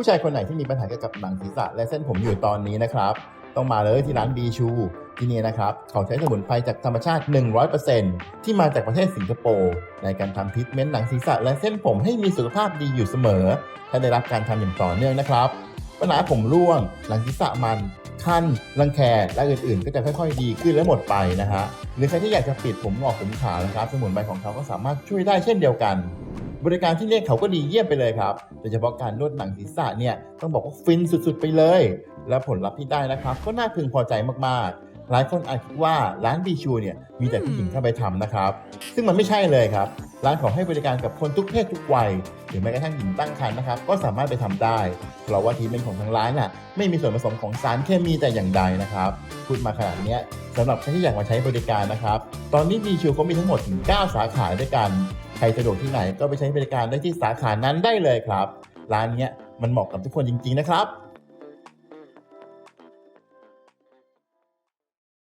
ผู้ชายคนไหนที่มีปัญหาเกี่ยวกับหนังศีรษะและเส้นผมอยู่ตอนนี้นะครับ ต้องมาเลยที่ร้านบีชูที่นี่นะครับเขาใช้สมุนไพรจากธรรมชาติ 100%ที่มาจากประเทศสิงคโปร์ในการทำทรีทเมนต์หนังศีรษะและเส้นผมให้มีสุขภาพดีอยู่เสมอถ้าได้รับการทำอย่างต่อเนื่องนะครับปัญหาผมร่วง หลังศีรษะมันคันรังแคและอื่นๆ ก็จะค่อยๆ ดีขึ้นและหมดไปนะฮะหรือใครที่อยากจะปิดผมงอกผมขาวนะครับ สมุนไพรของเขาก็สามารถช่วยได้เช่นเดียวกัน บริการที่เนี่ยเขาก็ดีเยี่ยมไปเลยครับ โดยเฉพาะการนวดหนังศีรษะเนี่ยต้องบอกว่าฟินสุดๆไปเลย และผลลัพธ์ที่ได้นะครับ ก็น่าพึงพอใจมากๆหลายคนอาจคิดว่าร้านบีชูเนี่ยมีแต่ผู้หญิงเข้าไปทำนะครับ ซึ่งมันไม่ใช่เลยครับ ร้านขอให้บริการกับคนทุกเพศทุกวัย หรือแม้กระทั่งหญิงตั้งครรภ์นะครับ ก็สามารถไปทำได้ เพราะว่าทีมเป็นของทางร้านน่ะไม่มีส่วนผสมของสารเคมีแต่อย่างใดนะครับพูดมาขนาดนี้สำหรับใครที่อยากมาใช้บริการนะครับ ตอนนี้บีชูเขามีทั้งหมดถึง 9 สาขาด้วยกัน ใครสะดวกที่ไหนก็ไปใช้บริการได้ที่สาขานั้นได้เลยครับ ร้านนี้มันเหมาะกับทุกคนจริง ๆ นะครับ